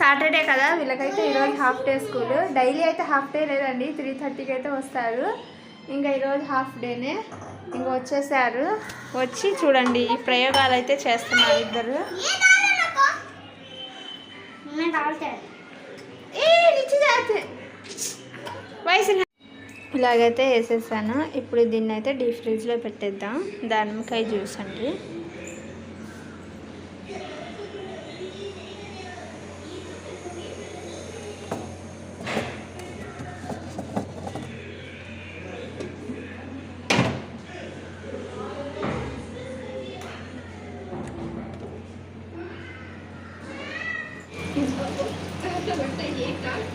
Saturday కదా వీళ్ళకైతే ఈరోజు హాఫ్ డే స్కూల్ డైలీ అయితే హాఫ్ డే లేదండి త్రీ థర్టీకి అయితే వస్తారు. ఇంకా ఈరోజు హాఫ్ డేనే ఇంకా వచ్చేసారు. వచ్చి చూడండి ఈ ప్రయోగాలు అయితే చేస్తున్నారు ఇద్దరు. వయసు ఇలాగైతే వేసేసాను. ఇప్పుడు దీన్ని అయితే డీప్ ఫ్రిడ్జ్లో పెట్టేద్దాం. దానిమ్మకాయ జ్యూస్ అండి.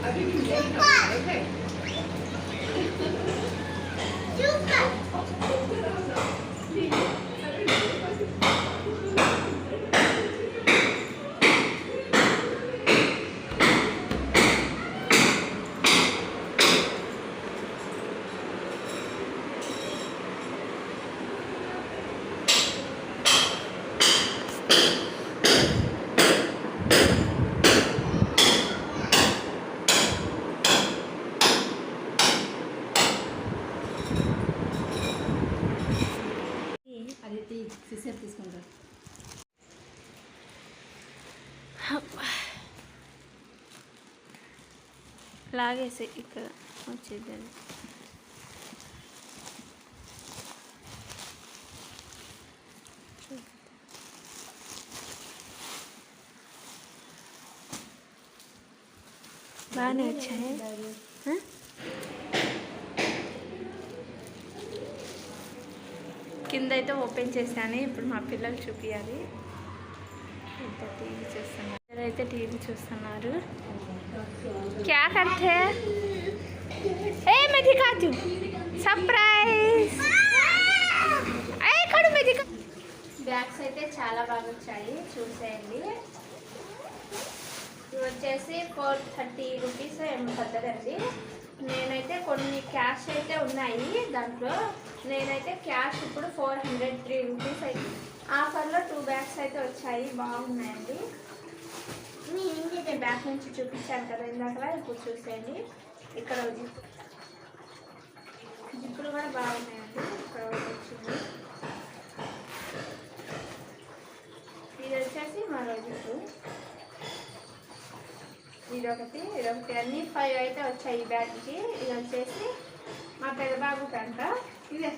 అది లాగేసి ఇక్కడ వచ్చేద్దాం బాగానే వచ్చాయి ఆ? కింద అయితే ఓపెన్ చేశాను ఇప్పుడు మా పిల్లలు చూపించాలి అంతా టీవీ చూస్తున్నారు. అయితే టీవీ చూస్తున్నారు. క్యా కర్తే ఏ మెది కాదు సర్ప్రైజ్. ఏ కడు మెది బ్యాగ్స్ అయితే చాలా బాగా వచ్చాయి. చూసేయండి. వచ్చేసి ఫోర్ థర్టీ రూపీస్ ఏమి పద్దదండి నేనైతే కొన్ని క్యాష్ అయితే ఉన్నాయి దాంట్లో. నేనైతే క్యాష్ ఇప్పుడు ఫోర్ హండ్రెడ్ త్రీ రూపీస్ అయితే ఆఫర్లో టూ బ్యాగ్స్ అయితే వచ్చాయి. బాగున్నాయండి. నేను బ్యాగ్ నుంచి చూపించాను కదా ఇందాక ఇప్పుడు చూసేయండి. ఇక్కడ ఒక జిప్పులు కూడా బాగున్నాయండి. ఇక్కడ వచ్చింది. ఇది వచ్చేసి మరో జిప్పు. ఇది ఒకటి ఇది ఒకటి. అన్ని ఫైవ్ అయితే వచ్చాయి ఈ బ్యాగ్కి. ఇది వచ్చేసి మా పెద్ద బాబుకి అంట. ఇదే.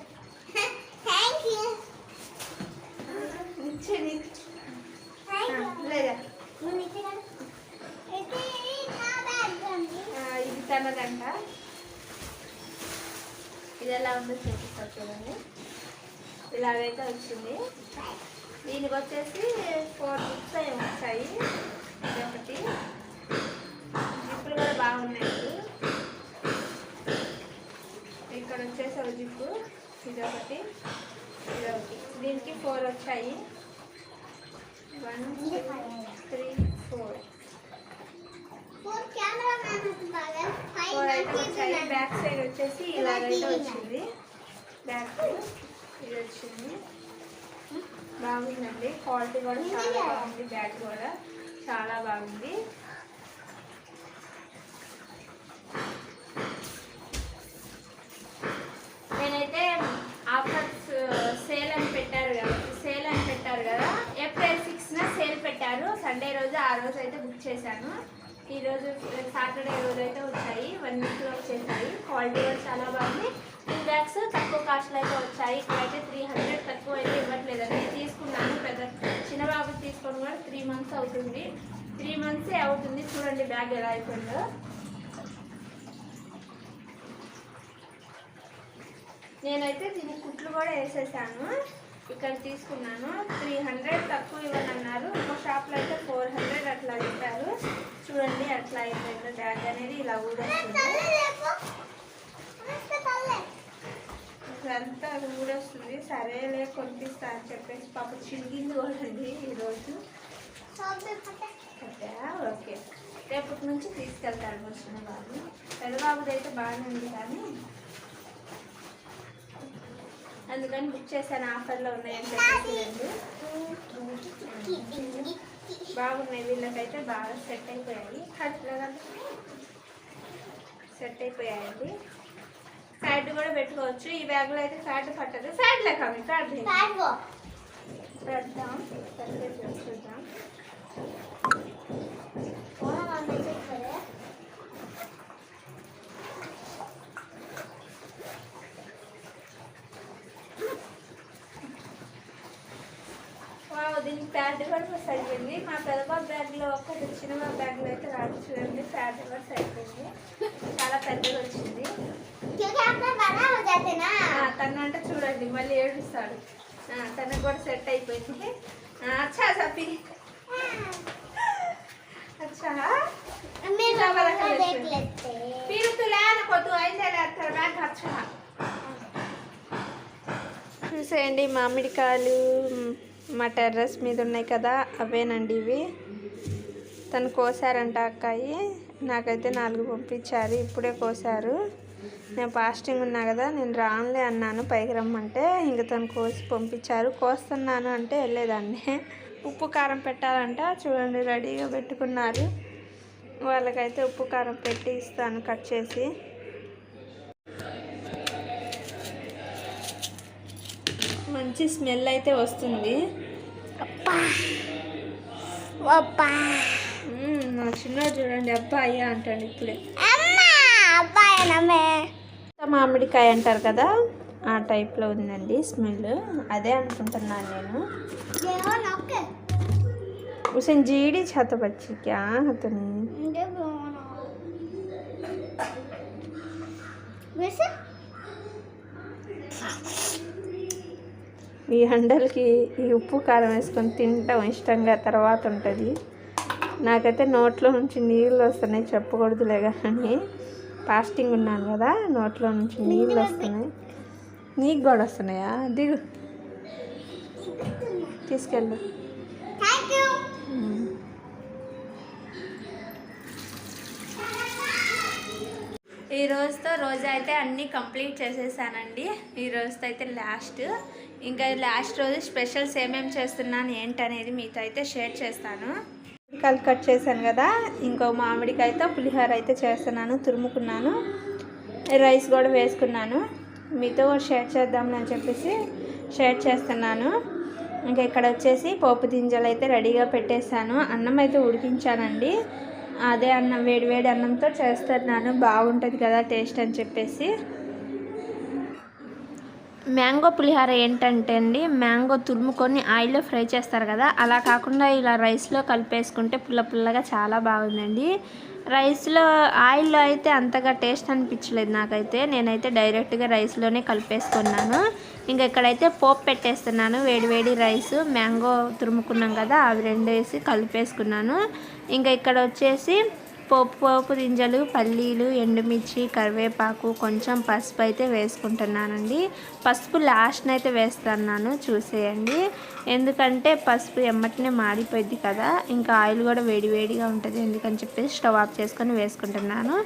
ఇచ్చేది లేదా ఆ, ఇది తనదంట ఇది ఎలా ఉందో. చూపిస్తారు చూడండి ఇలాగైతే వచ్చింది. దీనికి వచ్చేసి ఫోర్ బుక్స్ అవి వచ్చాయి ఇది ఒకటి. జిప్పులు కూడా బాగున్నాయి. ఇక్కడ వచ్చేసి ఒక జిప్పు. ఇది ఒకటి. ఇది ఒకటి. దీనికి ఫోర్ వచ్చాయి. One three four. ఫోర్ అయితే వచ్చాయి బ్యాక్ సైడ్ వచ్చేసి ఇలాగైతే వచ్చింది. బ్యాక్ ఇది వచ్చింది. బాగుందండి. క్వాలిటీ కూడా చాలా బాగుంది. బ్యాగ్ కూడా చాలా బాగుంది. నేనైతే ఆఫర్స్ సేల్ అని పెట్టారు కదా. సేల్ అని పెట్టారు కదా. ఏప్రిల్ సిక్స్న సేల్ పెట్టారు సండే రోజు ఆ రోజు అయితే బుక్ చేశాను. ఈరోజు సాటర్డే రోజు అయితే వచ్చాయి వన్ వీక్లో వచ్చేసాయి. క్వాలిటీ కూడా చాలా బాగుంది టూ బ్యాగ్స్ తక్కువ కాస్ట్లో అయితే వచ్చాయి. ఇక్కడైతే త్రీ హండ్రెడ్ తక్కువ అయితే ఇవ్వట్లేదండి. తీసుకున్నాను పెద్ద చిన్న బాబు తీసుకొని కూడా త్రీ మంత్స్ అవుతుంది. త్రీ మంత్సే అవుతుంది. చూడండి బ్యాగ్ ఎలా అయిపోయిందో. నేనైతే దీని కుట్లు కూడా వేసేసాను. ఇక్కడ తీసుకున్నాను. త్రీ హండ్రెడ్ తక్కువ ఇవ్వనన్నారు. ఇంకో షాప్లో అయితే ఫోర్ హండ్రెడ్ అట్లా ఇస్తారు చూడండి అట్లా అయిపోయింది బ్యాగ్ అనేది ఇలా ఊడొస్తుంది. ఇదంతా ఊడొస్తుంది. సరేలే కొనిపిస్తా అని చెప్పేసి పాప చిరిగింది కూడా అండి ఈరోజు. Okay okay. రేపటి నుంచి తీసుకెళ్తాను వచ్చిన బాబు పెద్దబాబుది అయితే బాగానే ఉంది కానీ అందుకని బుక్ చేశాను ఆఫర్లో ఉన్నాయని చెప్పేసి బాగున్నాయి వీళ్ళకైతే బాగా సెట్ అయిపోయాయి. అట్లా సెట్ అయిపోయాయండి. ఫ్యాట్ కూడా పెట్టుకోవచ్చు. ఈ బ్యాగ్లో అయితే ఫ్యాట్ పట్టదు. ఫ్యాట్ లెక్క ఫ్యాట్ పెడతాం చూద్దాం. బ్యాడ్ రివర్స్ అయిపోయింది. మా పెదబా బ్యాగ్లో ఒక్కటి వచ్చిన మా బ్యాగ్లో అయితే రాదు చూడండి. బ్యాడ్ రివర్స్ అయిపోయింది. చాలా పెద్దగా వచ్చింది. తన అంటే చూడండి మళ్ళీ ఏడుస్తాడు. తనకు కూడా సెట్ అయిపోయింది. అచ్చా సపి అచ్చా. అచ్చా చూసేయండి మామిడికాయలు మా టెర్రస్ మీద ఉన్నాయి కదా అవేనండి ఇవి. తను కోసారంట అక్కాయి. నాకైతే నాలుగు పంపించారు ఇప్పుడే కోసారు. నేను ఫాస్టింగ్ ఉన్నా కదా నేను రానులే అన్నాను పైకి రమ్మంటే. ఇంక తను కోసి పంపించారు. కోస్తున్నాను అంటే వెళ్ళేదాన్ని. ఉప్పు కారం పెట్టాలంట చూడండి రెడీగా పెట్టుకున్నారు. వాళ్ళకైతే ఉప్పు కారం పెట్టి ఇస్తాను కట్ చేసి. మంచి స్మెల్ అయితే వస్తుంది. నా చిన్న చూడండి అబ్బాయి అంటాడు ఇప్పుడే. మామిడికాయ అంటారు కదా ఆ టైప్లో ఉందండి స్మెల్. అదే అనుకుంటున్నాను నేను. ఉసం జీడి చేత పచ్చికా అతని? Listen. ఈ ఎండలకి ఈ ఉప్పు కారం వేసుకొని తింటాం ఇష్టంగా తర్వాత ఉంటుంది. నాకైతే నోట్లో నుంచి నీళ్ళు వస్తున్నాయి చెప్పకూడదులే కానీ ఫాస్టింగ్ ఉన్నాను కదా నోట్లో నుంచి నీళ్ళు వస్తున్నాయి. నీకు కూడా వస్తున్నాయా? దిగు. తీసుకెళ్ళు. ఈ రోజుతో రోజు అయితే అన్నీ కంప్లీట్ చేసేసానండి. ఈ రోజుతో అయితే లాస్ట్. ఇంకా లాస్ట్ రోజు స్పెషల్స్ ఏమేమి చేస్తున్నాను ఏంటనేది మీతో అయితే షేర్ చేస్తాను. మామిడికాయలు కట్ చేశాను కదా ఇంకో మామిడికాయతో పులిహోర అయితే చేస్తున్నాను తురుముకున్నాను రైస్ కూడా వేసుకున్నాను. మీతో షేర్ చేద్దామని చెప్పేసి షేర్ చేస్తున్నాను. ఇంకా ఇక్కడ వచ్చేసి పోపు గింజలు అయితే రెడీగా పెట్టేశాను. అన్నం అయితే ఉడికించానండి. అదే అన్నం వేడి వేడి అన్నంతో చేస్తున్నాను. బాగుంటుంది కదా టేస్ట్ అని చెప్పేసి. మ్యాంగో పులిహోర ఏంటంటే అండి మ్యాంగో తురుముకొని ఆయిల్లో ఫ్రై చేస్తారు కదా అలా కాకుండా ఇలా రైస్లో కలిపేసుకుంటే పుల్ల పుల్లగా చాలా బాగుందండి. రైస్లో ఆయిల్లో అయితే అంతగా టేస్ట్ అనిపించలేదు నాకైతే నేనైతే డైరెక్ట్గా రైస్లోనే కలిపేసుకున్నాను. ఇంకా ఇక్కడైతే పోపు పెట్టేస్తున్నాను వేడి వేడి రైస్ మ్యాంగో తురుముకున్నాం కదా అవి రెండు వేసి కలిపేసుకున్నాను. ఇంకా ఇక్కడ వచ్చేసి పోపు పోపు గింజలు పల్లీలు ఎండుమిర్చి కరివేపాకు కొంచెం పసుపు అయితే వేసుకుంటున్నానండి. పసుపు లాస్ట్ని అయితే వేస్తున్నాను చూసేయండి. ఎందుకంటే పసుపు ఎమ్మటనే మాడిపోయింది కదా ఇంకా ఆయిల్ కూడా వేడివేడిగా ఉంటుంది. ఎందుకని చెప్పేసి స్టవ్ ఆఫ్ చేసుకొని వేసుకుంటున్నాను.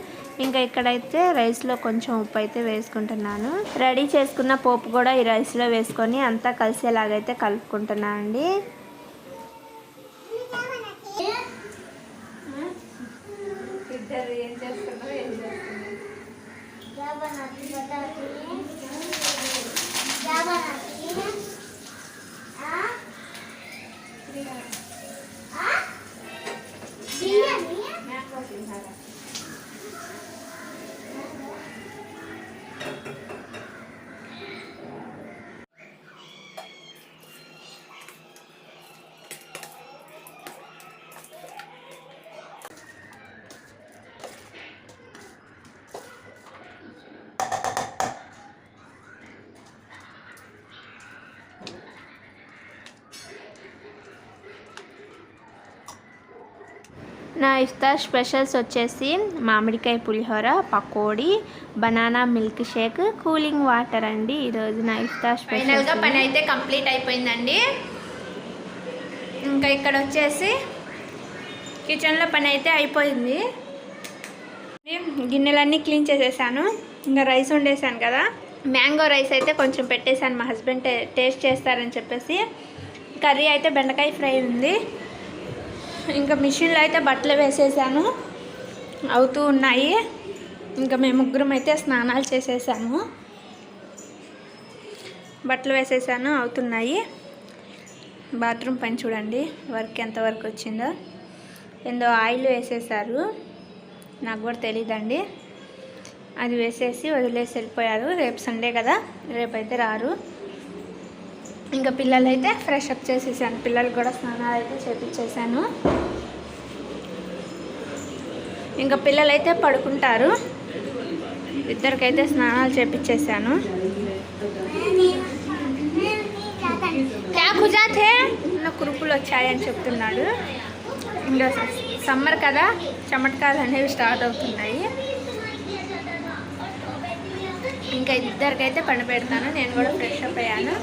ఇంకా ఇక్కడైతే రైస్లో కొంచెం ఉప్పు అయితే వేసుకుంటున్నాను. రెడీ చేసుకున్న పోపు కూడా ఈ రైస్లో వేసుకొని అంతా కలిసేలాగైతే కలుపుకుంటున్నానండి. అండి ఏం చేస్తున్నారు ఏం చేస్తున్నారు మ్యాంగో నా ఇఫ్తార్ స్పెషల్స్ వచ్చేసి మామిడికాయ pulihora pakodi banana milk shake cooling water అండి. ఈరోజు నా ఇఫ్తార్ ఫైనల్గా పని అయితే కంప్లీట్ అయిపోయిందండి. ఇంకా ఇక్కడ వచ్చేసి కిచెన్లో పని అయితే అయిపోయింది. గిన్నెలన్నీ క్లీన్ చేసేసాను. ఇంకా రైస్ వండేసాను కదా. మ్యాంగో రైస్ అయితే కొంచెం పెట్టేశాను. మా హస్బెండ్ టేస్ట్ చేస్తారని చెప్పేసి. కర్రీ అయితే బెండకాయ ఫ్రై ఉంది. ఇంకా మిషన్లో అయితే బట్టలు వేసేసాను. అవుతూ ఉన్నాయి. ఇంకా మేము ముగ్గురం అయితే స్నానాలు చేసేసాము. బట్టలు వేసేసాను అవుతున్నాయి. బాత్రూమ్ పని చూడండి వర్క్ ఎంత వరకు వచ్చిందో. ఏందో ఆయిల్ వేసేసారు. నాకు కూడా తెలియదండి అది వేసేసి వదిలేసి వెళ్ళిపోయారు. రేపు సండే కదా రేపైతే రారు. ఇంకా పిల్లలు అయితే ఫ్రెష్ అప్ చేసేసాను. పిల్లలు కూడా స్నానాలు అయితే చేపించేసాను ఇంకా పిల్లలు అయితే పడుకుంటారు. ఇద్దరికైతే స్నానాలు చేపించేసాను కుజాతే నా కురుపులు వచ్చాయని చెప్తున్నాడు. ఇంకా సమ్మర్ కదా చెమటకాలు అనేవి స్టార్ట్ అవుతున్నాయి. ఇంకా ఇద్దరికైతే పని పెడతాను. నేను కూడా ఫ్రెష్ అప్ అయ్యాను.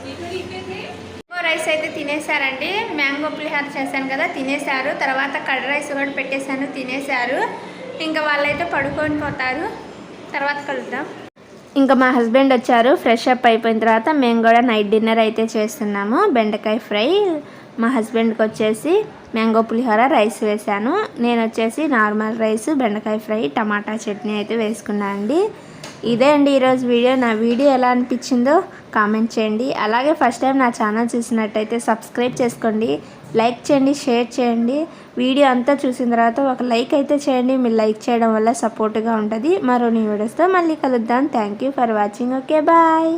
రైస్ అయితే తినేసారండి మ్యాంగో పులిహార చేశాను కదా తినేశారు. తర్వాత కర్డ్ రైస్ కూడా పెట్టేశాను తినేశారు. ఇంకా వాళ్ళైతే పడుకొని పోతారు. తర్వాత కలుద్దాం. ఇంకా మా హస్బెండ్ వచ్చారు ఫ్రెష్ అప్ అయిపోయిన తర్వాత మేము కూడా నైట్ డిన్నర్ అయితే చేస్తున్నాము. బెండకాయ ఫ్రై. మా హస్బెండ్కి వచ్చేసి మ్యాంగో పులిహోర రైస్ వేశాను. నేను వచ్చేసి నార్మల్ రైస్ బెండకాయ ఫ్రై టమాటా చట్నీ అయితే వేసుకున్నాను అండి ఇదే అండి ఈరోజు వీడియో. నా వీడియో ఎలా అనిపించిందో కామెంట్ చేయండి. అలాగే ఫస్ట్ టైం నా ఛానల్ చూసినట్టయితే సబ్స్క్రైబ్ చేసుకోండి. లైక్ చేయండి షేర్ చేయండి. వీడియో అంతా చూసిన తర్వాత ఒక లైక్ అయితే చేయండి. మీరు లైక్ చేయడం వల్ల సపోర్ట్గా ఉంటుంది. మరో నీ వీడియోస్తో మళ్ళీ కలుద్దాం. Thank you for watching. Okay bye.